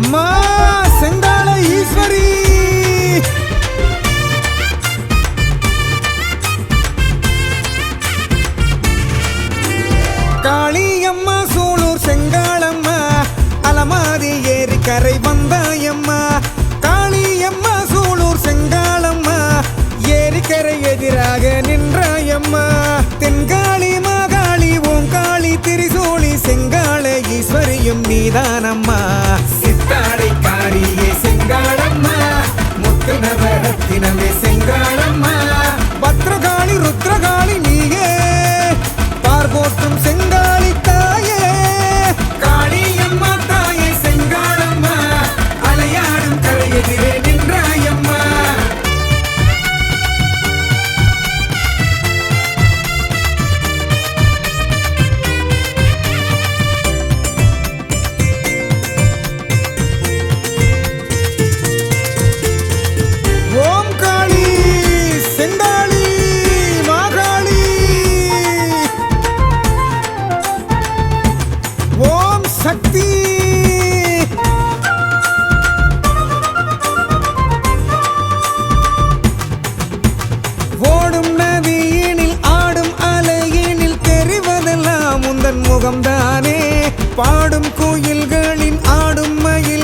அம்மா செந்தாள ஈஸ்வரி. காளியம்மா சூளூர் செங்காளம்மா அலமாரி ஏறி கரை வந்தாயம்மா. காளியம்மா சூளூர் செங்காளம்மா ஏறி கரை எதிராக நின்றாயம்மா. தென்காளி மாகாளி ஓங்காளி திரிசூளி செங்காள ஈஸ்வரியும் நீதானம்மா. சக்தி. ஓடும் நதியினில் ஆடும் அலையினில் தெரிவதெல்லாம் முந்தன் முகம்தானே. பாடும் கோயில்களின் ஆடும் மயில்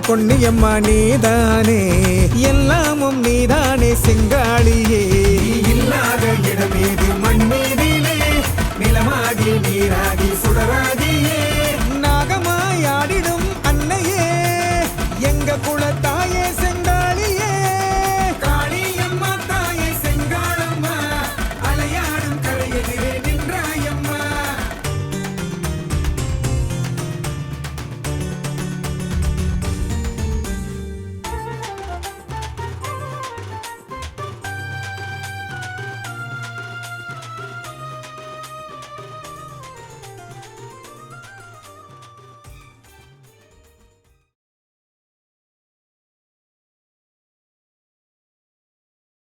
எங்கள் பொன்னியம்மா நீதானே. எல்லாமும் நீதானே சிங்காளியே. இல்லாத இடமேது